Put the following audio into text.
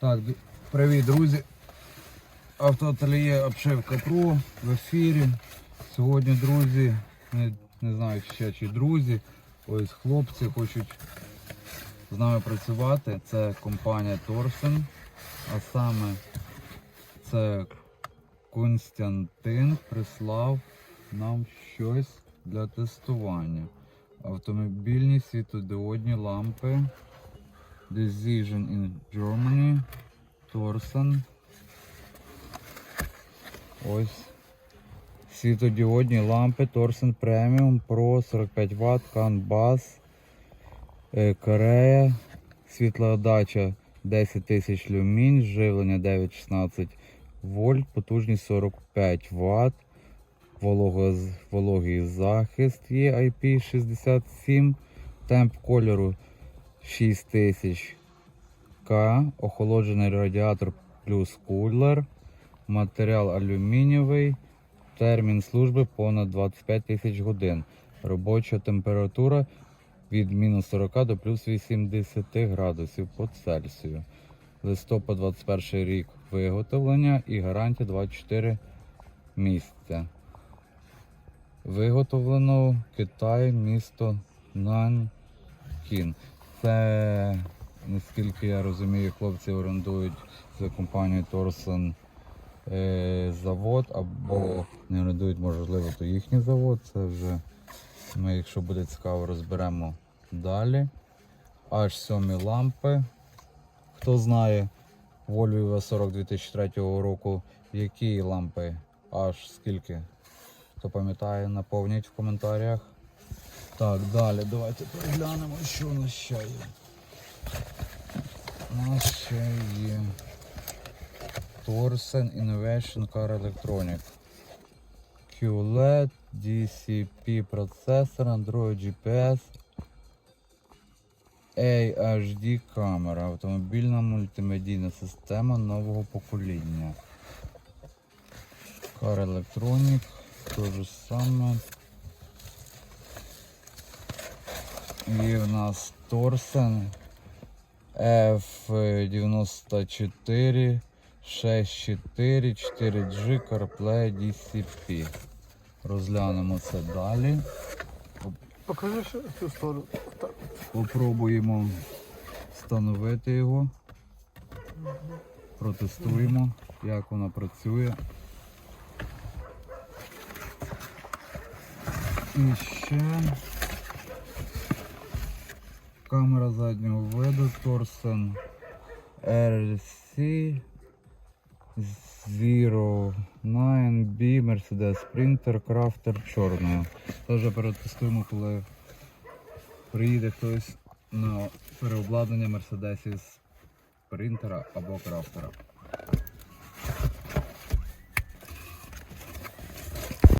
Так, привіт, друзі. Автоательє обшивка Про в ефірі. Сьогодні, друзі, не, не знаю ще чи друзі, ось хлопці хочуть з нами працювати. Це компанія Торсен, а саме це Константин прислав нам щось для тестування. Автомобільні світодіодні лампи. Decision in Germany. Торсен. Ось. Світодіодні лампи Торсен Premium Pro 45 Вт, е, Корея, світлоотдача 10 тисяч люмінь, живлення 9-16 вольт, потужність 45 Вт, вологий захист є IP67, темп кольору 6000 К, охолоджений радіатор плюс кулер, матеріал алюмінієвий, термін служби понад 25 тисяч годин. Робоча температура від мінус 40 до плюс 80 градусів по Цельсію. Листопад 21 рік виготовлення і гарантія 24 місяця. Виготовлено в Китай, місто Нанкін. Це, наскільки я розумію, хлопці орендують за компанією Торсон е, завод або не орендують, можливо, то їхній завод. Це вже ми, якщо буде цікаво, розберемо далі. Аж сьомі лампи. Хто знає, Volvo V40 2003 року, які лампи, аж скільки. Хто пам'ятає, наповніть в коментарях. Так, далі давайте переглянемо, що у нас ще є. У нас ще є Torsen Innovation Car Electronic. QLED, DCP процесор, Android GPS, AHD камера, автомобільна мультимедійна система нового покоління. Car Electronic, то же саме. І в нас Торсен F94 64 4G CarPlay DCP. Розглянемо це далі. Покажи цю сторону. Попробуємо встановити його. Протестуємо, як вона працює. І ще камера заднього виду Торсен RC 09B Mercedes Sprinter Crafter чорного. Теж перетестуємо, коли приїде хтось на переобладнання Мерседесів з принтера або крафтера.